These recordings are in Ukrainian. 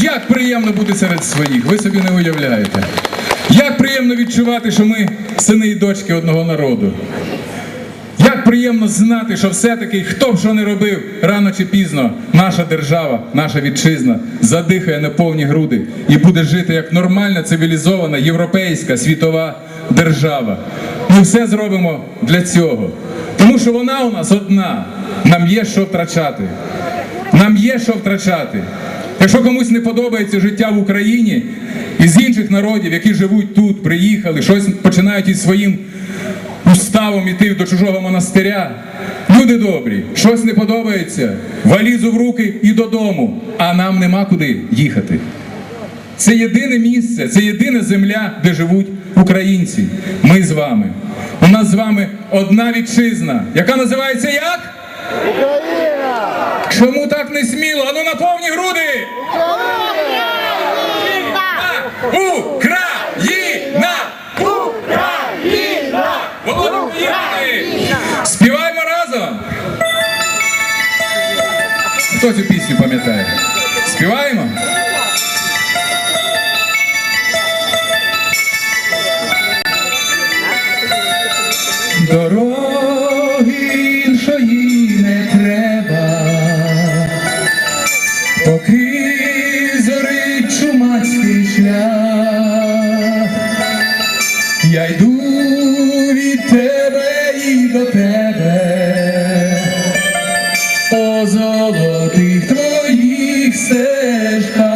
Як приємно бути серед своїх, ви собі не уявляєте. Як приємно відчувати, що ми сини і дочки одного народу. Як приємно знати, що все-таки хто б що не робив, рано чи пізно наша держава, наша вітчизна задихає на повні груди і буде жити як нормальна, цивілізована, європейська, світова держава. Ми все зробимо для цього. Тому що вона у нас одна. Нам є що втрачати. Нам є що втрачати. Якщо комусь не подобається життя в Україні із інших народів, які живуть тут, приїхали, щось починають із своїм уставом іти до чужого монастиря. Люди добрі, щось не подобається, валізу в руки і додому, а нам нема куди їхати. Це єдине місце, це єдина земля, де живуть українці. Ми з вами. У нас з вами одна вітчизна, яка називається як? Україна! Чому так не сміло? Ану на повні груди! Україна! Україна! України! Співаємо разом! Хто цю пісню пам'ятає? Співаємо? Дороги шлях. Я йду від тебе і до тебе, по золотих твоїх стежках.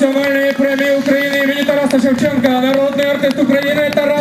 Пізнавальної премії України імені Тараса Шевченка, народний артист України Тарас